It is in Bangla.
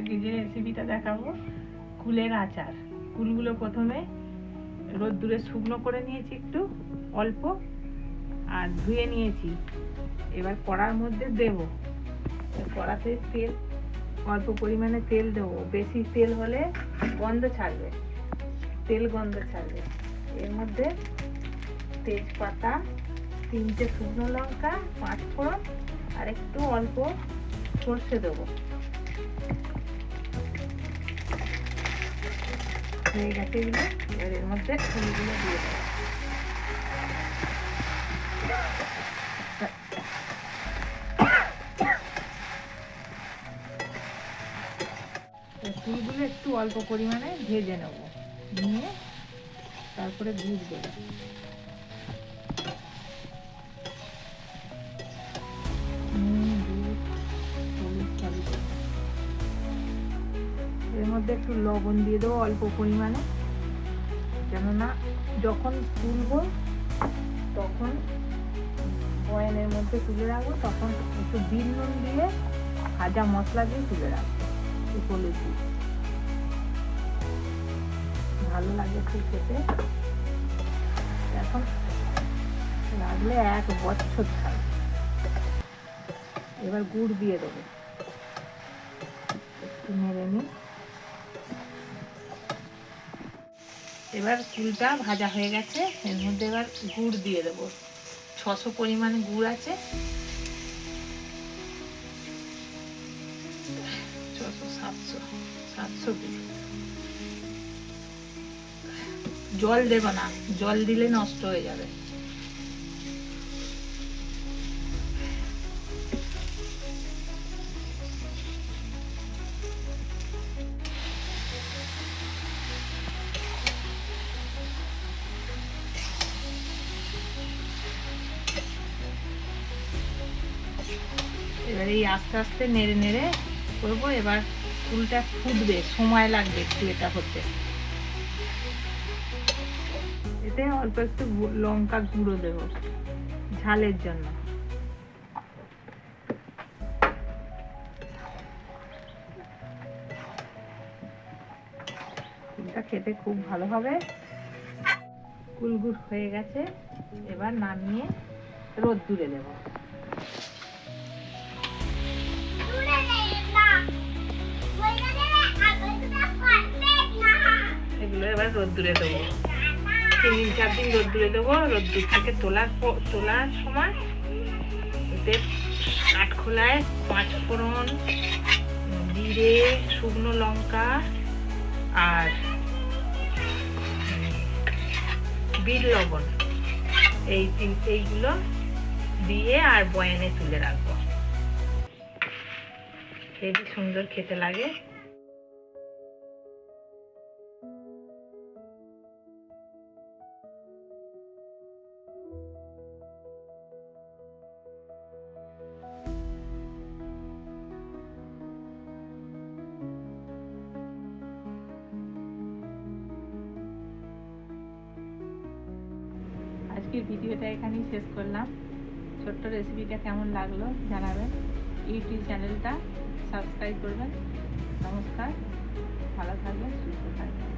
আজকে যে রেসিপিটা দেখাবো। কুলের আচার। কুলগুলো প্রথমে রোদ্দুরে শুকনো করে নিয়েছি একটু, অল্প, আর ধুয়ে নিয়েছি। এবার কড়ার মধ্যে দেব। কড়াতে তেল, অল্প পরিমাণে তেল দেবো। বেশি তেল হলে গন্ধ ছাড়বে। তেল গন্ধ ছাড়বে। এর মধ্যে তেজপাতা, তিনটে শুকনো লঙ্কা পাঁচ ফোড়ন আর একটু অল্প সর্ষে দেবো। হয়ে গেছে এর মধ্যে ফুলগুলো দিয়ে দেবো ফুলগুলো একটু অল্প পরিমাণে ভেজে নেব। নিয়ে তারপরে ভুজ দেবো মধ্যে একটু লবণ দিয়ে দেবো অল্প পরিমাণে। কেননা যখন তুলবো, তখন বয়ানের মধ্যে তুলে রাখব, তখন একটু বিট নুন দিয়ে ভাজা মশলা দিয়ে তুলে রাখব দিয়ে। ভালো লাগে একটু খেতে। এখন রাখলে এক বছর থাকবে এবার গুড় দিয়ে দেবো। একটু নেড়ে নিই। এবার কুলটা ভাজা হয়ে গেছে। এর মধ্যে এবার গুড় দিয়ে দেবো। ছশো পরিমাণে গুড় আছে। ছশো সাতশো সাতশো জল দেব না, জল দিলে নষ্ট হয়ে যাবে। এবার এই আস্তে আস্তে নেড়ে নেড়ে করব। এবার ফুলটা ফুটবে, সময় লাগবে একটু এটা হতে। এতে অল্প একটু লঙ্কা গুঁড়ো দেবো, ঝালের জন্য। খেতে খুব ভালো হবে। কুলগুড় হয়ে গেছে। এবার নামিয়ে রোদ্দুরে দেবো। এগুলো এবার রোদ্দুরে দেবো। তিন চার দিন রোদ্দুরে দেবো। রোদ্দুর থেকে তোলার তোলার সময় এতে কাঠখোলায় পাঁচ ফোড়ন, জিরে, শুকনো লঙ্কা আর বিট লবণ। এই তিন এইগুলো দিয়ে আর বয়ানে তুলে রাখব। হেবি সুন্দর খেতে লাগে। আজকের ভিডিওটা এখানেই শেষ করলাম। ছোট্ট রেসিপিটা কেমন লাগল জানাবেন? ইউটিউব চ্যানেলটা সাবস্ক্রাইব করবেন। নমস্কার ভালো থাকবেন সুস্থ থাকবেন।